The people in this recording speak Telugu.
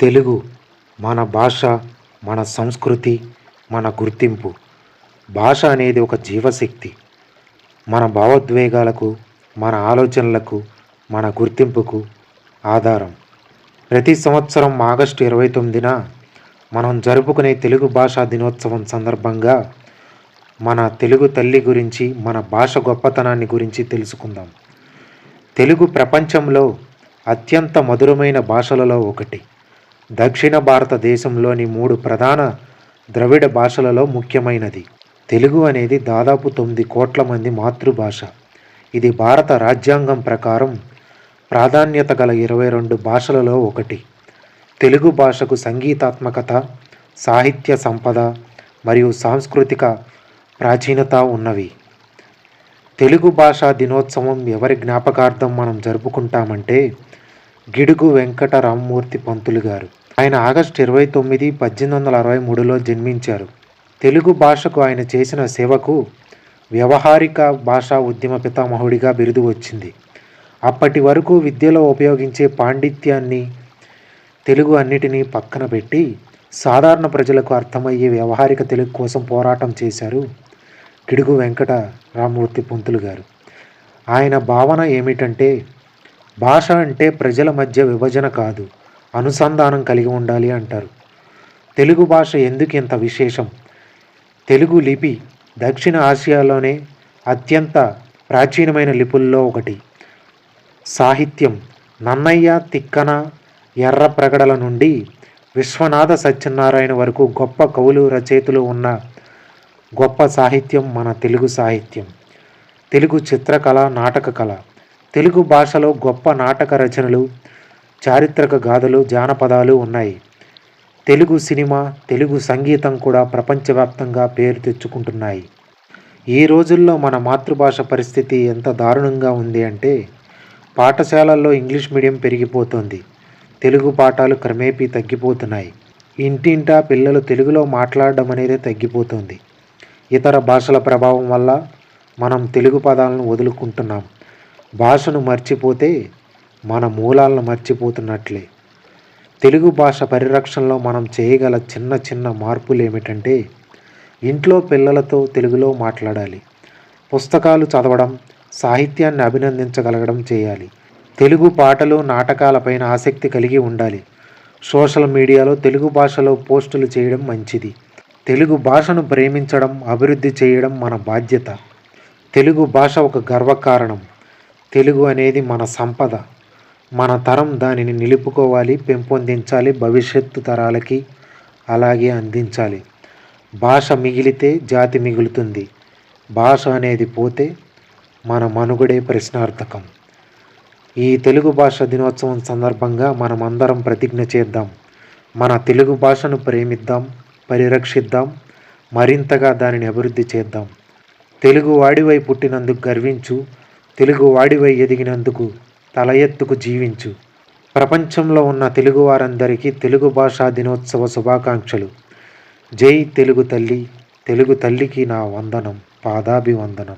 తెలుగు మన భాష మన సంస్కృతి మన గుర్తింపు. భాష అనేది ఒక జీవశక్తి. మన భావోద్వేగాలకు మన ఆలోచనలకు మన గుర్తింపుకు ఆధారం. ప్రతి సంవత్సరం ఆగస్టు ఇరవై తొమ్మిదిన మనం జరుపుకునే తెలుగు భాషా దినోత్సవం సందర్భంగా మన తెలుగు తల్లి గురించి మన భాష గొప్పతనాన్ని గురించి తెలుసుకుందాం. తెలుగు ప్రపంచంలో అత్యంత మధురమైన భాషలలో ఒకటి. దక్షిణ భారతదేశంలోని మూడు ప్రధాన ద్రవిడ భాషలలో ముఖ్యమైనది. తెలుగు అనేది దాదాపు తొమ్మిది కోట్ల మంది మాతృభాష. ఇది భారత రాజ్యాంగం ప్రకారం ప్రాధాన్యత గల ఇరవై రెండు భాషలలో ఒకటి. తెలుగు భాషకు సంగీతాత్మకత సాహిత్య సంపద మరియు సాంస్కృతిక ప్రాచీనత ఉన్నవి. తెలుగు భాషా దినోత్సవం ఎవరి జ్ఞాపకార్థం మనం జరుపుకుంటామంటే గిడుగు వెంకట రామ్మూర్తి పంతులు గారు. ఆయన ఆగస్టు ఇరవై తొమ్మిది పద్దెనిమిది వందల అరవై మూడులో జన్మించారు. తెలుగు భాషకు ఆయన చేసిన సేవకు వ్యవహారిక భాషా ఉద్యమ పితామహుడిగా బిరుదు వచ్చింది. అప్పటి వరకు విద్యలో ఉపయోగించే పాండిత్యాన్ని తెలుగు అన్నిటినీ పక్కన పెట్టి సాధారణ ప్రజలకు అర్థమయ్యే వ్యవహారిక తెలుగు కోసం పోరాటం చేశారు గిడుగు వెంకట రామూర్తి పంతులు గారు. ఆయన భావన ఏమిటంటే భాష అంటే ప్రజల మధ్య విభజన కాదు. అనుసంధానం కలిగి ఉండాలి అంటారు. తెలుగు భాష ఎందుకు ఇంత విశేషం? తెలుగు లిపి దక్షిణ ఆసియాలోనే అత్యంత ప్రాచీనమైన లిపుల్లో ఒకటి. సాహిత్యం నన్నయ్య తిక్కన ఎర్ర ప్రగడల నుండి విశ్వనాథ సత్యనారాయణ వరకు గొప్ప కవులు రచయితలు ఉన్న గొప్ప సాహిత్యం మన తెలుగు సాహిత్యం. తెలుగు చిత్రకళ నాటక కళ. తెలుగు భాషలో గొప్ప నాటక రచనలు చారిత్రక గాథలు జానపదాలు ఉన్నాయి. తెలుగు సినిమా తెలుగు సంగీతం కూడా ప్రపంచవ్యాప్తంగా పేరు తెచ్చుకుంటున్నాయి. ఈ రోజుల్లో మన మాతృభాష పరిస్థితి ఎంత దారుణంగా ఉంది అంటే పాఠశాలల్లో ఇంగ్లీష్ మీడియం పెరిగిపోతుంది. తెలుగు పాఠాలు క్రమేపీ తగ్గిపోతున్నాయి. ఇంటింటా పిల్లలు తెలుగులో మాట్లాడడం అనేది తగ్గిపోతుంది. ఇతర భాషల ప్రభావం వల్ల మనం తెలుగు పదాలను వదులుకుంటున్నాం. భాషను మర్చిపోతే మన మూలాలను మర్చిపోతున్నట్లే. తెలుగు భాష పరిరక్షణలో మనం చేయగల చిన్న చిన్న మార్పులు ఏమిటంటే ఇంట్లో పిల్లలతో తెలుగులో మాట్లాడాలి. పుస్తకాలు చదవడం సాహిత్యాన్ని అభినందించగలగడం చేయాలి. తెలుగు పాటలు నాటకాలపైన ఆసక్తి కలిగి ఉండాలి. సోషల్ మీడియాలో తెలుగు భాషలో పోస్టులు చేయడం మంచిది. తెలుగు భాషను ప్రేమించడం అభివృద్ధి చేయడం మన బాధ్యత. తెలుగు భాష ఒక గర్వకారణం. తెలుగు అనేది మన సంపద. మన తరం దానిని నిలుపుకోవాలి పెంపొందించాలి భవిష్యత్తు తరాలకి అలాగే అందించాలి. భాష మిగిలితే జాతి మిగులుతుంది. భాష అనేది పోతే మన మనుగడే ప్రశ్నార్థకం. ఈ తెలుగు భాష దినోత్సవం సందర్భంగా మనమందరం ప్రతిజ్ఞ చేద్దాం. మన తెలుగు భాషను ప్రేమిద్దాం పరిరక్షిద్దాం మరింతగా దానిని అభివృద్ధి చేద్దాం. తెలుగు వాడివై పుట్టినందుకు గర్వించు తెలుగు వాడివై ఎదిగినందుకు తల ఎత్తుకు జీవించు. ప్రపంచంలో ఉన్న తెలుగు వారందరికీ తెలుగు భాషా దినోత్సవ శుభాకాంక్షలు. జై తెలుగు తల్లి తెలుగు తల్లికి నా వందనం పాదాభివందనం.